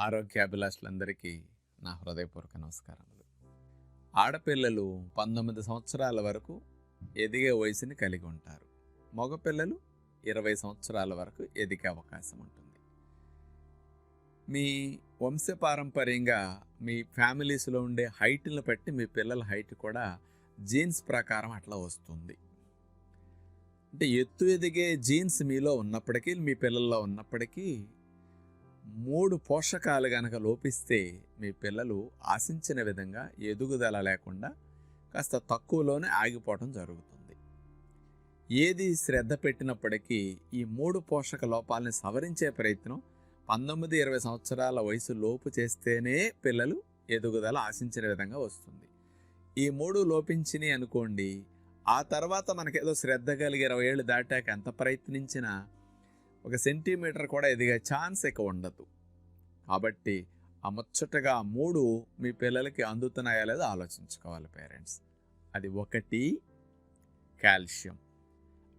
ఆరోగ్యాభిలాషులందరికీ నా హృదయపూర్వక నమస్కారములు. ఆడపిల్లలు పంతొమ్మిది సంవత్సరాల వరకు ఎదిగే వయసుని కలిగి ఉంటారు. మగపిల్లలు ఇరవై సంవత్సరాల వరకు ఎదిగే అవకాశం ఉంటుంది. మీ వంశపారంపర్యంగా మీ ఫ్యామిలీస్లో ఉండే హైట్ని బట్టి మీ పిల్లల హైట్ కూడా జీన్స్ ప్రకారం అట్లా వస్తుంది. అంటే ఎత్తు ఎదిగే జీన్స్ మీలో ఉన్నప్పటికీ మీ పిల్లల్లో ఉన్నప్పటికీ మూడు పోషకాలు గనక లోపిస్తే మీ పిల్లలు ఆశించిన విధంగా ఎదుగుదల లేకుండా కాస్త తక్కువలోనే ఆగిపోవడం జరుగుతుంది. ఏది శ్రద్ధ పెట్టినప్పటికీ ఈ మూడు పోషక లోపాలని సవరించే ప్రయత్నం పంతొమ్మిది ఇరవై సంవత్సరాల వయసు లోపు చేస్తేనే పిల్లలు ఎదుగుదల ఆశించిన విధంగా వస్తుంది. ఈ మూడు లోపించినాయి అనుకోండి ఆ తర్వాత మనకేదో శ్రద్ధ కలిగి ఇరవై ఏళ్ళు దాటాక ఎంత ప్రయత్నించినా ఒక సెంటీమీటర్ కూడా ఎదిగే ఛాన్స్ ఇక ఉండదు. కాబట్టి ఆ ముచ్చటగా మూడు మీ పిల్లలకి అందుతున్నాయా లేదో ఆలోచించుకోవాలి పేరెంట్స్. అది ఒకటి కాల్షియం.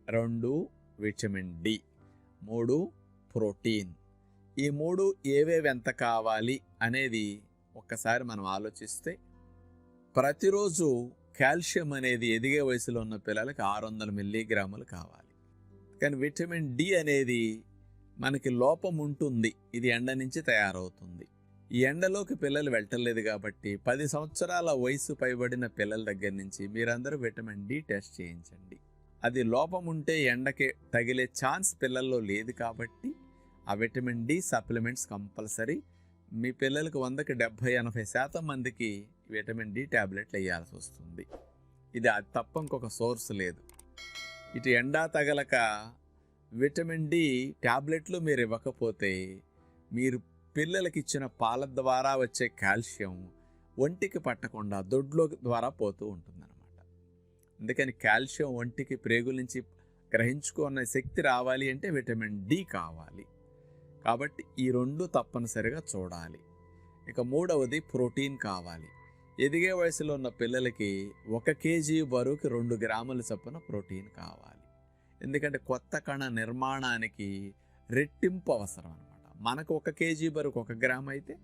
రెండు విటమిన్ డి. మూడు ప్రోటీన్. ఈ మూడు ఏవేవి ఎంత కావాలి అనేది ఒక్కసారి మనం ఆలోచిస్తే ప్రతిరోజు కాల్షియం అనేది ఎదిగే వయసులో ఉన్న పిల్లలకి ఆరు వందల మిల్లీగ్రాములు కావాలి. కానీ విటమిన్ డి అనేది మనకి లోపం ఉంటుంది. ఇది ఎండ నుంచి తయారవుతుంది. ఈ ఎండలోకి పిల్లలు వెళ్ళలేదు కాబట్టి పది సంవత్సరాల వయసు పైబడిన పిల్లల దగ్గర నుంచి మీరందరూ విటమిన్ డి టెస్ట్ చేయించండి. అది లోపం ఉంటే ఎండకి తగిలే ఛాన్స్ పిల్లల్లో లేదు కాబట్టి ఆ విటమిన్ డి సప్లిమెంట్స్ కంపల్సరీ. మీ పిల్లలకు వందకి డెబ్భై ఎనభై శాతం మందికి విటమిన్ డి ట్యాబ్లెట్లు వేయాల్సి వస్తుంది. ఇది అది తప్ప ఇంకొక సోర్స్ లేదు. ఇటు ఎండా తగలక విటమిన్ డి ట్యాబ్లెట్లు మీరు ఇవ్వకపోతే మీరు పిల్లలకి ఇచ్చిన పాల ద్వారా వచ్చే కాల్షియం ఒంటికి పట్టకుండా దొడ్లో ద్వారా పోతూ ఉంటుందన్నమాట. అందుకని కాల్షియం ఒంటికి ప్రేగుల నుంచి గ్రహించుకున్న శక్తి రావాలి అంటే విటమిన్ డి కావాలి. కాబట్టి ఈ రెండు తప్పనిసరిగా చూడాలి. ఇక మూడవది ప్రోటీన్ కావాలి. ఎదిగే వయసులో ఉన్న పిల్లలకి ఒక కేజీ బరువుకి రెండు గ్రాముల చొప్పున ప్రోటీన్ కావాలి. ఎందుకంటే కొత్త కణ నిర్మాణానికి రెట్టింపు అవసరం అనమాట మనకు ఒక కేజీ బరువుకు ఒక గ్రామ్ అయితే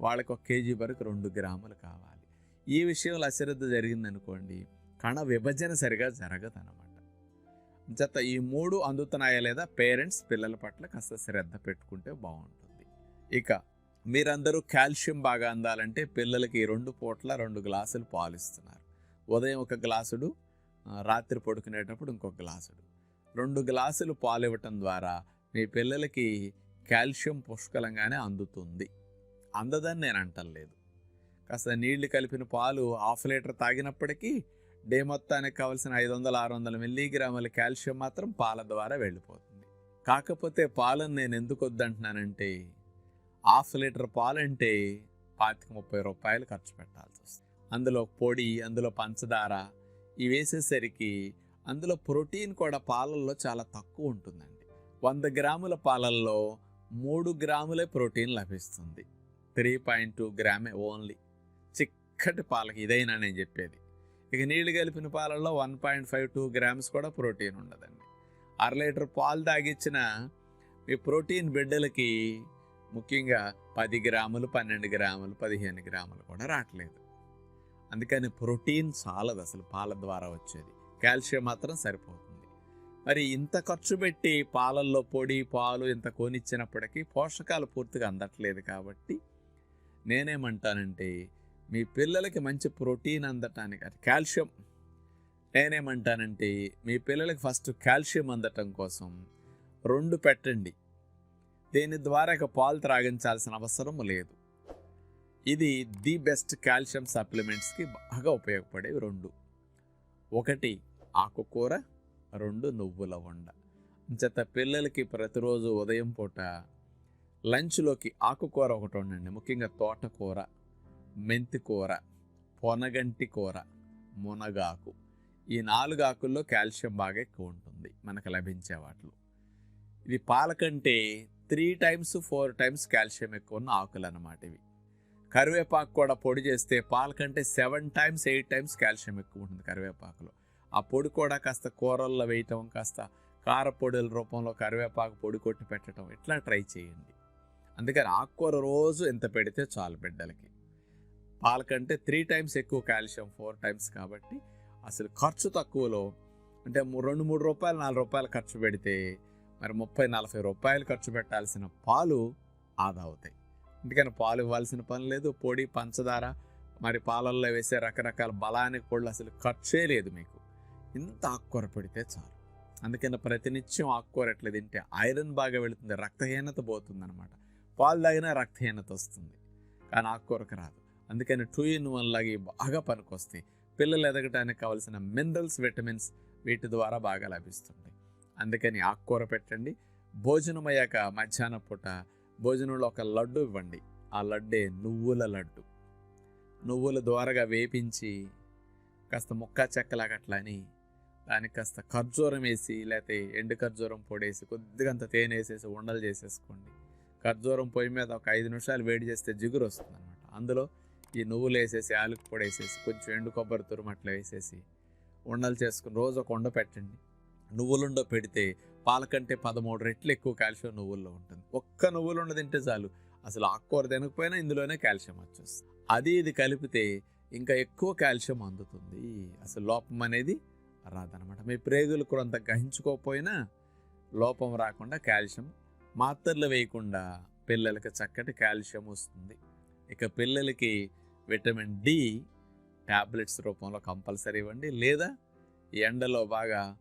వాళ్ళకి ఒక కేజీ బరువుకు రెండు గ్రాములు కావాలి. ఈ విషయంలో అశ్రద్ధ జరిగిందనుకోండి కణ విభజన సరిగా జరగదనమాట జత ఈ మూడు అందుతున్నాయా లేదా పేరెంట్స్ పిల్లల పట్ల కాస్త శ్రద్ధ పెట్టుకుంటే బాగుంటుంది. ఇక మీరందరూ కాల్షియం బాగా అందాలంటే పిల్లలకి రెండు పూట్ల రెండు గ్లాసులు పాలు ఇస్తున్నారు ఉదయం ఒక గ్లాసుడు రాత్రి పడుకునేటప్పుడు ఇంకొక గ్లాసుడు. రెండు గ్లాసులు పాలు ఇవ్వటం ద్వారా మీ పిల్లలకి కాల్షియం పుష్కలంగానే అందుతుంది. అందదని నేను అంటలేదు కాస్త నీళ్ళు కలిపిన పాలు హాఫ్ లీటర్ తాగినప్పటికీ డే మొత్తానికి కావాల్సిన ఐదు వందల ఆరు వందల మిల్లీగ్రాముల కాల్షియం మాత్రం పాల ద్వారా వెళ్ళిపోతుంది. కాకపోతే పాలను నేను ఎందుకు వద్దంటున్నానంటే హాఫ్ లీటర్ పాలంటే పాతిక ముప్పై రూపాయలు ఖర్చు పెట్టాల్సి వస్తుంది. అందులో పొడి అందులో పంచదార ఇవి వేసేసరికి అందులో ప్రోటీన్ కూడా పాలల్లో చాలా తక్కువ ఉంటుందండి. వంద గ్రాముల పాలల్లో మూడు గ్రాములే ప్రోటీన్ లభిస్తుంది. త్రీ పాయింట్ టూ గ్రామే ఓన్లీ. చిక్కటి పాలకి ఇదైనా నేను చెప్పేది. ఇక నీళ్ళు కలిపిన పాలల్లో one point five two grams కూడా ప్రోటీన్ ఉండదండి. అర లీటర్ పాలు తాగిచ్చిన ఈ ప్రోటీన్ బిడ్డలకి ముఖ్యంగా పది గ్రాములు పన్నెండు గ్రాములు పదిహేను గ్రాములు కూడా రావట్లేదు. అందుకని ప్రోటీన్ చాలదు అసలు పాల ద్వారా వచ్చేది. కాల్షియం మాత్రం సరిపోతుంది. మరి ఇంత ఖర్చు పెట్టి పాలల్లో పొడి పాలు ఇంత కొనిచ్చినప్పటికీ పోషకాలు పూర్తిగా అందట్లేదు కాబట్టి నేనేమంటానంటే మీ పిల్లలకి మంచి ప్రోటీన్ అందటానికి అది కాల్షియం. నేనేమంటానంటే మీ పిల్లలకి ఫస్ట్ కాల్షియం అందటం కోసం రెండు పెట్టండి. దీని ద్వారా ఇక పాలు త్రాగించాల్సిన అవసరం లేదు. ఇది ది బెస్ట్ కాల్షియం సప్లిమెంట్స్కి బాగా ఉపయోగపడేవి రెండు. ఒకటి ఆకుకూర రెండు నువ్వుల వండ. చేత పిల్లలకి ప్రతిరోజు ఉదయం పూట లంచ్లోకి ఆకుకూర ఒకటి ఉండండి ముఖ్యంగా తోటకూర మెంతికూర పొనగంటి కూర మునగాకు. ఈ నాలుగు ఆకుల్లో కాల్షియం బాగా ఎక్కువ ఉంటుంది. మనకు లభించే వాటిలో. ఇది పాల కంటే three times four times calcium ఎక్కువ ఉన్న ఆకులు అన్నమాట ఇవి. కరివేపాకు కూడా పొడి చేస్తే పాల కంటే seven times eight times calcium ఎక్కువ ఉంటుంది కరివేపాకులో. ఆ పొడి కూడా కాస్త కూరల్లో వేయటం కాస్త కారపొడుల రూపంలో కరివేపాకు పొడి కొట్టి పెట్టడం ఇట్లా ట్రై చేయండి. అందుకని ఆకుకూర రోజు ఎంత పెడితే చాలు బిడ్డలకి. పాల కంటే త్రీ టైమ్స్ ఎక్కువ కాల్షియం ఫోర్ టైమ్స్ కాబట్టి అసలు ఖర్చు తక్కువలో అంటే రెండు మూడు రూపాయలు నాలుగు రూపాయలు ఖర్చు పెడితే మరి ముప్పై నలభై రూపాయలు ఖర్చు పెట్టాల్సిన పాలు ఆదా అవుతాయి. అందుకని పాలు ఇవ్వాల్సిన పని లేదు పొడి పంచదార మరి పాలల్లో వేసే రకరకాల బలానికి పొడులు అసలు ఖర్చే లేదు మీకు. ఇంత ఆకుకూర పెడితే చాలు. అందుకని ప్రతినిత్యం ఆకుకూర ఎట్లా తింటే ఐరన్ బాగా వెళుతుంది రక్తహీనత పోతుంది అనమాట పాలు తాగినా రక్తహీనత వస్తుంది కానీ ఆకుకూరకు రాదు. అందుకని టూ ఇన్ వన్ లాగా బాగా పనికొస్తాయి. పిల్లలు ఎదగడానికి కావాల్సిన మినరల్స్ విటమిన్స్ వీటి ద్వారా బాగా లభిస్తుంటాయి. అందుకని ఆకుకూర పెట్టండి. భోజనం అయ్యాక మధ్యాహ్నం పూట భోజనంలో ఒక లడ్డు ఇవ్వండి. ఆ లడ్డే నువ్వుల లడ్డు. నువ్వుల ద్వారగా వేపించి కాస్త ముక్క చెక్కలాగట్లని అని దానికి కాస్త ఖర్జూరం వేసి లేకపోతే ఎండు ఖర్జూరం పొడేసి కొద్దిగా అంత తేనె వేసేసి ఉండలు చేసేసుకోండి. ఖర్జూరం పొయ్యి మీద ఒక ఐదు నిమిషాలు వేడి చేస్తే జిగురు వస్తుంది అనమాట అందులో ఈ నువ్వులు వేసేసి ఆలుకు పొడి వేసేసి కొంచెం ఎండు కొబ్బరి తురుము అట్లా వేసేసి ఉండలు చేసుకుని రోజు ఒక ఉండ పెట్టండి. నువ్వులుండో పెడితే పాల కంటే పదమూడు రెట్లు ఎక్కువ కాల్షియం నువ్వుల్లో ఉంటుంది. ఒక్క నువ్వులుండ తింటే చాలు. అసలు ఆకుకూర తినకపోయినా ఇందులోనే కాల్షియం వచ్చేస్తుంది. అది ఇది కలిపితే ఇంకా ఎక్కువ కాల్షియం అందుతుంది. అసలు లోపం అనేది రాదనమాట మీ ప్రేగులు కొంత గ్రహించుకోకపోయినా లోపం రాకుండా కాల్షియం మాత్రలు వేయకుండా పిల్లలకి చక్కటి కాల్షియం వస్తుంది. ఇక పిల్లలకి విటమిన్ డి ట్యాబ్లెట్స్ రూపంలో కంపల్సరీ ఇవ్వండి. లేదా ఎండలో బాగా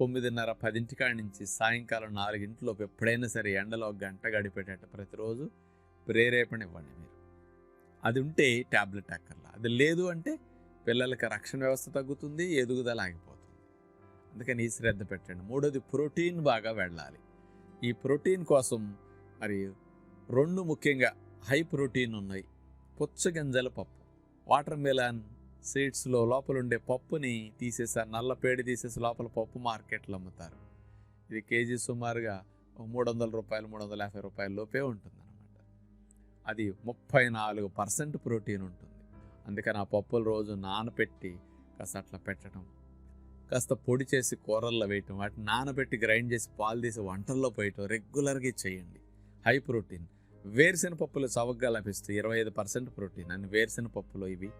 తొమ్మిదిన్నర పదింటికాడ నుంచి సాయంకాలం నాలుగింటిలోపు ఎప్పుడైనా సరే ఎండలో గంట గడిపేటట్టు ప్రతిరోజు ప్రేరేపణ ఇవ్వండి మీరు. అది ఉంటే ట్యాబ్లెట్ అక్కర్లా అది లేదు అంటే పిల్లలకి రక్షణ వ్యవస్థ తగ్గుతుంది ఎదుగుదల ఆగిపోతుంది. అందుకని ఈ శ్రద్ధ పెట్టండి. మూడోది ప్రోటీన్ బాగా వెళ్ళాలి. ఈ ప్రోటీన్ కోసం మరి రెండు ముఖ్యంగా హై ప్రోటీన్ ఉన్నాయి. పుచ్చగింజల పప్పు. వాటర్ మిలాన్ సీడ్స్లో లోపల ఉండే పప్పుని తీసేసారు నల్ల పేడి తీసేసి లోపల పప్పు మార్కెట్లో అమ్ముతారు. ఇది కేజీ సుమారుగా మూడు వందల రూపాయలు మూడు వందల యాభై రూపాయల లోపే ఉంటుంది అనమాట అది ముప్పై నాలుగు పర్సెంట్ ప్రోటీన్ ఉంటుంది. అందుకని ఆ పప్పులు రోజు నానబెట్టి కాస్త అట్లా పెట్టడం కాస్త పొడి చేసి కూరల్లో వేయటం వాటిని నానబెట్టి గ్రైండ్ చేసి పాలు తీసి వంటల్లో పోయటం రెగ్యులర్గా చేయండి. High protein. వేరుశెన పప్పులు చవకగా లభిస్తాయి. ఇరవై ఐదు పర్సెంట్ ప్రోటీన్. అని వేరుశెనగ పప్పులు ఇవి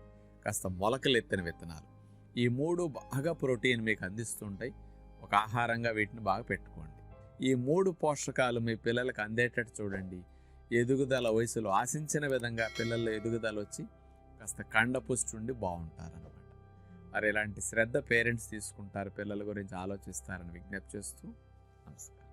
కాస్త మొలకలు ఎత్తిన విత్తనాలు. ఈ మూడు బాగా ప్రోటీన్ మీకు అందిస్తుంటాయి. ఒక ఆహారంగా వీటిని బాగా పెట్టుకోండి. ఈ మూడు పోషకాలు మీ పిల్లలకు అందేటట్టు చూడండి. ఎదుగుదల వయసులో ఆశించిన విధంగా పిల్లల ఎదుగుదల వచ్చి కాస్త కండపుష్టి ఉండి బాగుంటారనమాట మరి ఇలాంటి శ్రద్ధ పేరెంట్స్ తీసుకుంటారు పిల్లల గురించి ఆలోచిస్తారని విజ్ఞప్తి చేస్తూ నమస్కారం.